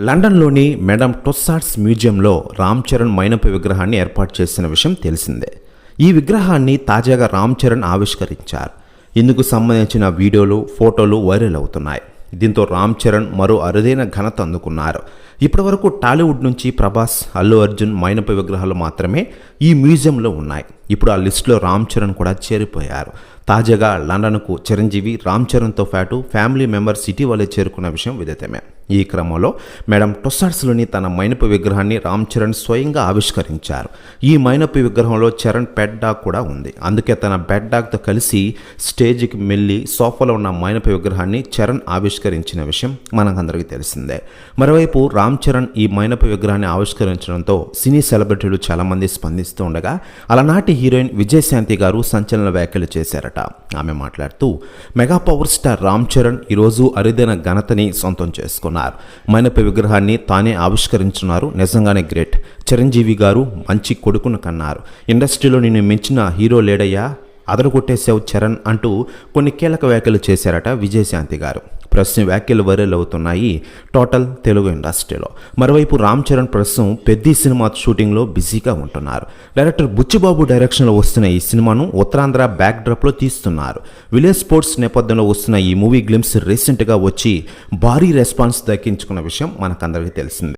లండన్లోని మేడం టొస్సార్ట్స్ మ్యూజియంలో రామ్ చరణ్ మైనపు విగ్రహాన్ని ఏర్పాటు చేసిన విషయం తెలిసిందే. ఈ విగ్రహాన్ని తాజాగా రామ్ చరణ్ ఆవిష్కరించారు. ఇందుకు సంబంధించిన వీడియోలు ఫోటోలు వైరల్ అవుతున్నాయి. దీంతో రామ్ చరణ్ మరో అరుదైన ఘనత అందుకున్నారు. ఇప్పటివరకు టాలీవుడ్ నుంచి ప్రభాస్ అల్లు అర్జున్ మైనపు విగ్రహాలు మాత్రమే ఈ మ్యూజియంలో ఉన్నాయి. ఇప్పుడు ఆ లిస్టులో రామ్ చరణ్ కూడా చేరిపోయారు. తాజాగా లండన్కు చిరంజీవి రామ్ చరణ్తో పాటు ఫ్యామిలీ మెంబర్స్ ఇటీవలే చేరుకున్న విషయం విదితమే ఈ క్రమంలో మేడం టొసార్స్లోని తన మైనపు విగ్రహాన్ని రామ్ చరణ్ స్వయంగా ఆవిష్కరించారు. ఈ మైనపు విగ్రహంలో చరణ్ పెట్ డాగ్ కూడా ఉంది. అందుకే తన బెడ్ డాగ్తో కలిసి స్టేజ్కి మెల్లి సోఫాలో ఉన్న మైనపు విగ్రహాన్ని చరణ్ ఆవిష్కరించిన విషయం మనకందరికీ తెలిసిందే. మరోవైపు రామ్ చరణ్ ఈ మైనపు విగ్రహాన్ని ఆవిష్కరించడంతో సినీ సెలబ్రిటీలు చాలామంది స్పందిస్తూ ఉండగా అలనాటి హీరోయిన్ విజయశాంతి గారు సంచలన వ్యాఖ్యలు చేశారట. ఆమె మాట్లాడుతూ mega power star Ram Charan ఈరోజు అరుదైన ఘనతని సొంతం చేసుకున్నారు. మైనపు విగ్రహాన్ని తానే ఆవిష్కరించున్నారు. నిజంగానే గ్రేట్. చిరంజీవి గారు మంచి కొడుకును కన్నారు. ఇండస్ట్రీలో నిన్ను మించిన హీరో లేడయ్యా. అదరు కొట్టేశావు చరణ్ అంటూ కొన్ని కీలక వ్యాఖ్యలు చేశారట విజయశాంతి గారు. ప్రస్తుతం వ్యాఖ్యలు వైరల్ అవుతున్నాయి టోటల్ తెలుగు ఇండస్ట్రీలో. మరోవైపు రామ్ చరణ్ ప్రస్తుతం పెద్ద సినిమా షూటింగ్లో బిజీగా ఉంటున్నారు. డైరెక్టర్ బుచ్చిబాబు డైరెక్షన్లో వస్తున్న ఈ సినిమాను ఉత్తరాంధ్ర బ్యాక్ డ్రాప్లో తీస్తున్నారు. విలేజ్ స్పోర్ట్స్ నేపథ్యంలో వస్తున్న ఈ మూవీ గ్లిమ్స్ రీసెంట్గా వచ్చి భారీ రెస్పాన్స్ దక్కించుకున్న విషయం మనకందరికీ తెలిసింది.